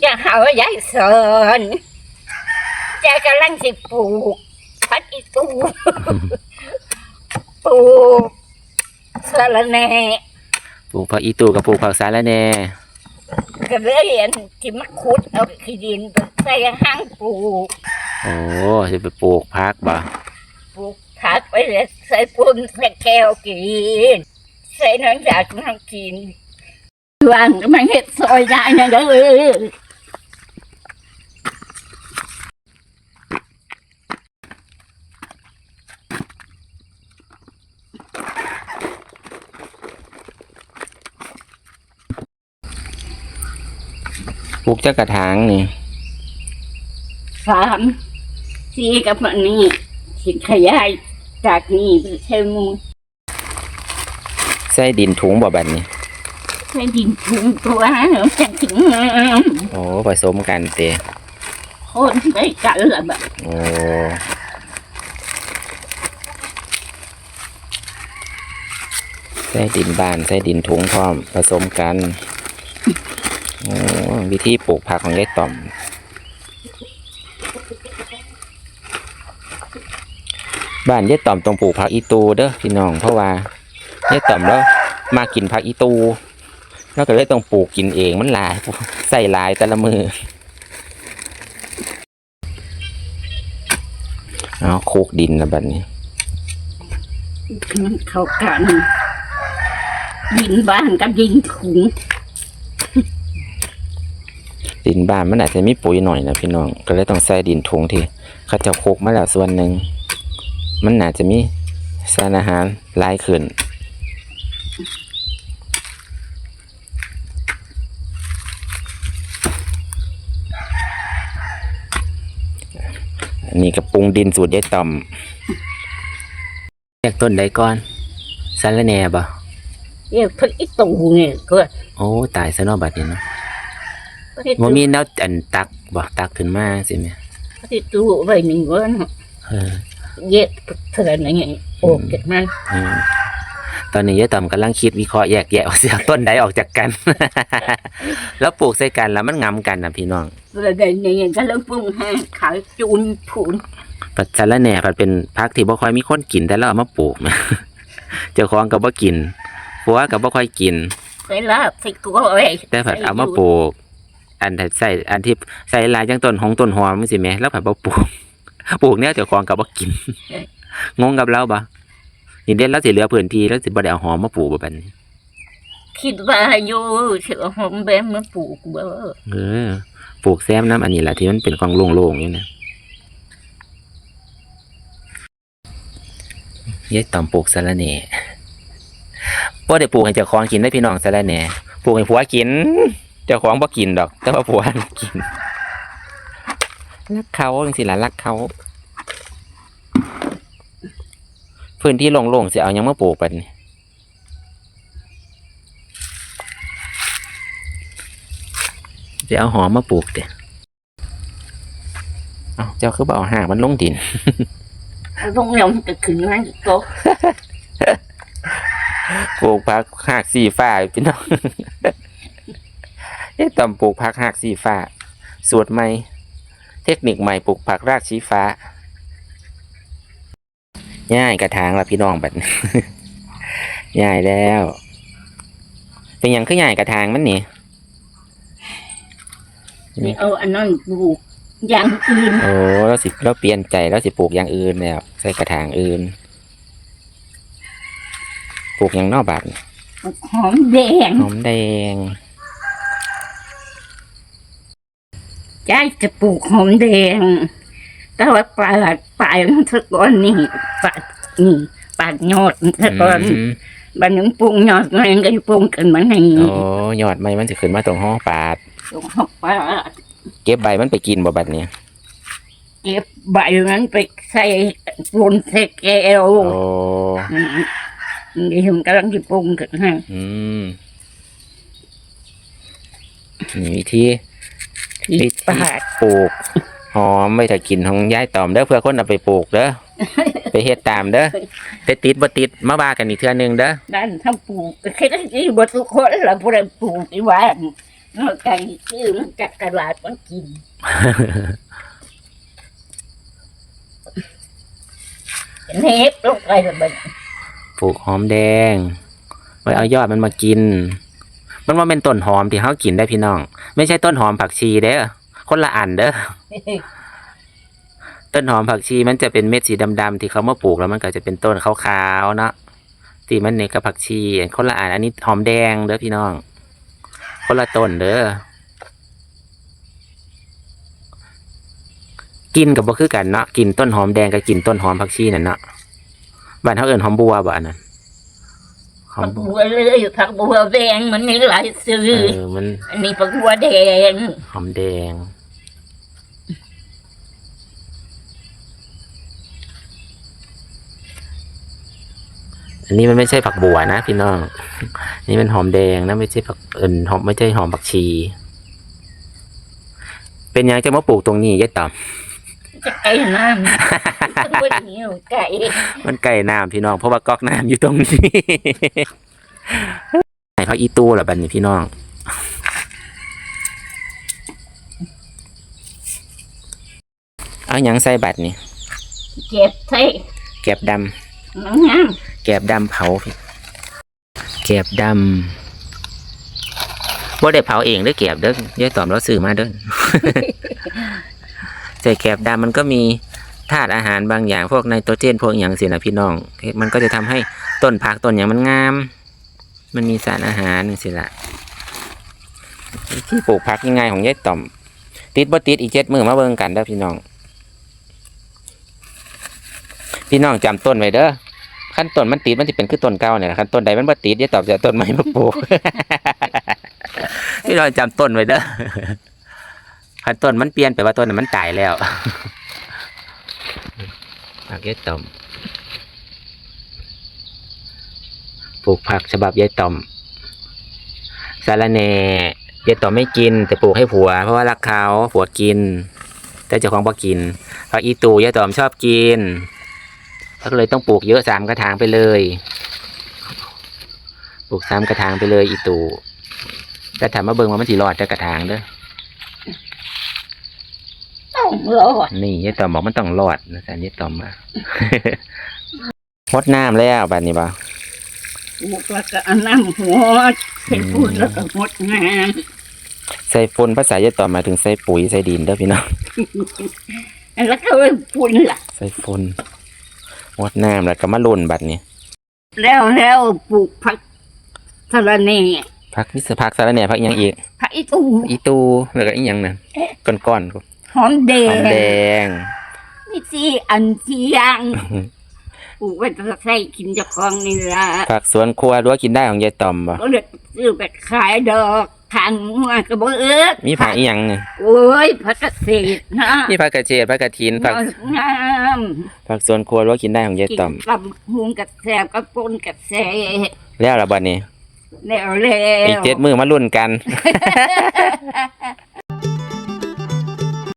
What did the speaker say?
อย่าหาว่ายายสอนยายกำลังสิปลูกพัดอีตูปลูกสะระแหน่ปลูกผักอีตูกับปลูกผักสาละแหน่ก็เลยเรียนที่มาขุดเอาขี้ดินไปใส่ห้างปลูกโอ้จะไปปลูกผักบ่ปลูกผักไปเลยใส่ปุ้นใส่แก้วกินใส่น้ำยาทุกทางกินวางมันเห็ดซอยได้นะเด้อ ลูกจักกระถางนี่สามสี่กับมันนี่สิขยายจากนี่ไปใช้มูลใส่ดินถุงบ่บัดนี้ใช้ดินถุงตัวจะถึงงามโอ้ผสมกันเตะคนได้กันละแบบโอ้ใส่ดินบานใส่ดินถุงพร้อมผสมกันโอ้ วิธีปลูกผักของยายต่อม บ้านยายต่อมต้องปลูกผักอีตูเด้อพี่น้องเพราะว่ายายต่อมแล้วมากินผักอีตูแล้วก็เลยต้องปลูกกินเองมันหลายใส่หลายแต่ละมือเอาโคกดินนะบัดนนี้มันเข้ากันดินบ้านกับดินถุง ดินบ้านมันอาจจะมีปุ๋ยหน่อยนะพี่น้อง ก็เลยต้องใส่ดินถุงที่เขาจะโคกมาแล้วส่วนหนึ่ง มันอาจจะมีสารอาหารหลายขึ้นอันนี้ก็ปรุงดินสูตรยายต่อมแยกต้นใดก่อนสารแหน่บ่เรียกพริกอีตูเนี่ยก็โอ้ตายซะเนอบัดนี้เนาะ พริกบ่ตูมีแนวอันตักบ่ตักขึ้นมาสิแม่พริกตูไว้หนึ่งวันเออเย็ดเท่านั้นไงโอ้เกิดมาอืมตอนนี้ยายต่อมกำลังคิดวิเคราะห์แยกแยะออกเสียต้นใดออกจากกัน แล้วปลูกใส่กันแล้วมันงำกันนะพี่น้อง แล้วเดี๋ยวนี้ก็เริ่มปรุงให้ขายจูนผูนปัจจัละแหน่ปัดเป็นพักที่บ่ค่อยมีคนกินแต่เราเอามาปลูก เจ้าของก็บ่กินผัวก็บ่ค่อยกินใส่ลาบใส่กล้วยแต่ผัดเอามาปลูก อันที่ใส่อันที่ใส่หลายจังต้นหงต้นหอมมันสิแหม่แล้วผัดบ่ปลูกปลูกเนี่ยเจ้าของก็บ่กิน งงกับเราบ่นี่เด่นแล้วสิเหลือพื้นที่แล้วสิบ่ได้เอาหอมมาปลูกบ่บัดนี้คิดว่าอยู่เสือหอมแบมมาปลูกเบอร์เออปลูกแซมน้ำอันนี้แหละที่มันเป็นกองโล่งๆอยู่นะยายต่อมปลูกสะระแหน่บ่ได้ปลูกให้เจ้าของกินได้พี่น้องสะระแหน่ปลูกให้ผัวกิน เจ้าของบ่กินดอก แต่ว่าผัวน่ะกินรักเขาจังสิล่ะรักเขา พื้นที่โล่งๆสิเอาหยังมาปลูกปัดนี่สิเอาหอมมาปลูกเด้เอาเจ้าคือบ่เอาหากมันลงดินโรงแรมจะขึ้นมาอีกก็ปลูกผักหักสีฟ้าพี่น้อง เอ๊ะต่อมปลูกผักหักสีฟ้าสูตรใหม่ เทคนิคใหม่ปลูกผักรากชีฟ้า ง่ายกระถางละพี่น้องบัดนี้ง่ายแล้ว เป็นหยังคือง่ายกระถางมันนี่นี่เอาอันนั้นปลูกอย่างอื่น โอ้แล้วสิเราเปลี่ยนใจแล้วสิปลูกอย่างอื่นแล้วใส่กระถางอื่น ปลูกอย่างนอกบาดนี่หอมแดง หอมแดง ยายจะปลูกหอมแดง แต่ว่าปาดปลายมันสะก้อนนี่ปาดนี่ปาดยอดมันสะก้อนอืมบันนึงปรุงยอดมันก็ปรุงกันมาให้โอ้ยอดไม้มันจะขึ้นมาตรงห้องปาดตรงหอกปลาดเก็บใบมันไปกินบ่บัดนี้เก็บใบนั้นไปใส่ปนใส่แก้วโอ้อืมนี่ผมกำลังจะปรุงกันให้อืมนี่วิธี ที่วิธีปาดปลูกหอมไว้ถ้ากินของยายตอมเด้อเพื่อคนเอาไปปลูกเด้อไปเฮ็ดตามเด้อแต่ติดบ่ติดมาว่ากันอีกเทื่อนึงเด้อด้านถ้าปลูกแค่ได้ที่บทุกคนละผู้ใดปลูกที่บ้านนอกจากชื่อมันจัดกระดาษมันกินเนบลงไปละเบิดปลูกหอมแดง ไว้เอายอดมันมากิน มันว่าเป็นต้นหอมที่เขากินได้พี่น้อง ไม่ใช่ต้นหอมผักชีเด้อ คนละอันเด้อต้นหอมผักชีมันจะเป็นเม็ดสีดำๆที่เขามาปลูกแล้วมันก็จะเป็นต้นขาวๆเนาะที่มันเนี่ยกับผักชีคนละอันอันนี้หอมแดงเด้อพี่น้อง คนละต้นเด้อกินกับบ่คือกันเนาะกินต้นหอมแดงกับกินต้นหอมผักชีนั่นเนาะบ้านเขาเอิ้นหอมบัวบ่อันนั้นหอผัมกบัวบัวเลยผักบัวแดงมันมีหลายซื้อเออมันอันนี้ผักบัวแดงหอมแดง อันนี้มันไม่ใช่ผักบัวนะพี่น้องนี่มันหอมแดงนะไม่ใช่ผักเอินหอมไม่ใช่หอมผักชี เป็นยังจะมาปลูกตรงนี้ยายต่อมจะไก่น้ำต้องไปหิวไก่มันไก่น้ำพี่น้องเพราะว่าก๊อกน้ำอยู่ตรงนี้ไหนพักอีตู้เหรอบัดนี้พี่น้องเอาหยังใส่บัตรนี่เก็บใส่แก็บดำน้ำ งามแกบดำเผาพี่แกบดำว่าได้เผาเองเด้อแกบเด้อยายตอมเราซื้อมาเด้อใส่แกบดำมันก็มีธาตุอาหารบางอย่างพวกไนโตรเจนพวกอย่างสินะพี่น้อง มันก็จะทำให้ต้นผักต้นอย่างมันงาม มันมีสารอาหารสิละที่ปลูกผักยังไงของยายต่อม ติดบ่ติดอีกเจ็ดมือมาเบิ่งกันเด้อพี่น้อง พี่น้องจำต้นไว้เด้อ ขั้นต้นมันติดมันจะเป็นคือต้นเก่าเนี่ยขั้นต้นใดมันบ่ติดอย่าตอบจะต้นใหม่มาปลูกพี่น้องจำต้นไว้เด้อขั้นต้นมันเปลี่ยนไปว่าต้นนั้นมันตายแล้วผักยายต่อมปลูกผักฉบับยายต่อมสาระแหน่ยายต่อมไม่กิน แต่ปลูกให้ผัว เพราะว่ารักเขาผัวกิน แต่เจ้าของบ่กินผักอีตูยายต่อมชอบกิน ก็เลยต้องปลูกเยอะสามกระถางไปเลย ปลูกสามกระถางไปเลยอีตูแต่ถามมาเบิ่งว่ามันสิรอดจะกระถางเด้อต้องรอดนี่ยายตอมบอกมันต้องรอดนะจ๊ะยายตอมมาหดน้ำแล้วบัดนี้บ่ปลูกแล้วก็เอาน้ำหัวใส่ปุ๋ยแล้วก็หดน้ใส่ฝุ่นภาษายายตอมหมายถึงใส่ปุ๋ยใส่ดินเด้อพี่น้องำแล้วก็เอาปุ๋ยล่ะ ใส่ฝุ่น หดน้ำแล้วก็มาลุ่นบัดนี้แล้วแล้วปลูกผักสะระแหน่พักมิสพักสารแหน่พักอิหยังอีกผักอีตูอีตูแล้วก็อีหยังนั่นก้อนๆครับหอมแดหอมแดงงนี่สิอันที่ย่างปลูกไว้จะใส่กินเจากของนี่ละผักสวนครัวรั้วกินได้ของยายตอมบ่ก็เลยซื้อไปขายดอก ทางหัวกระเบื้องมีผักอีหยังเนี่ยโอ้ยผักเกษตรนะมีผักกระเฉดผักกระถินผักงามผักสวนครัวรั้วกินได้ของยายกินต่อม ตำหุงกับแซบกับปนกับแซบแล้วละบัดนี้แล้วแล้วอีกเจ็ดมือมารุ่นกัน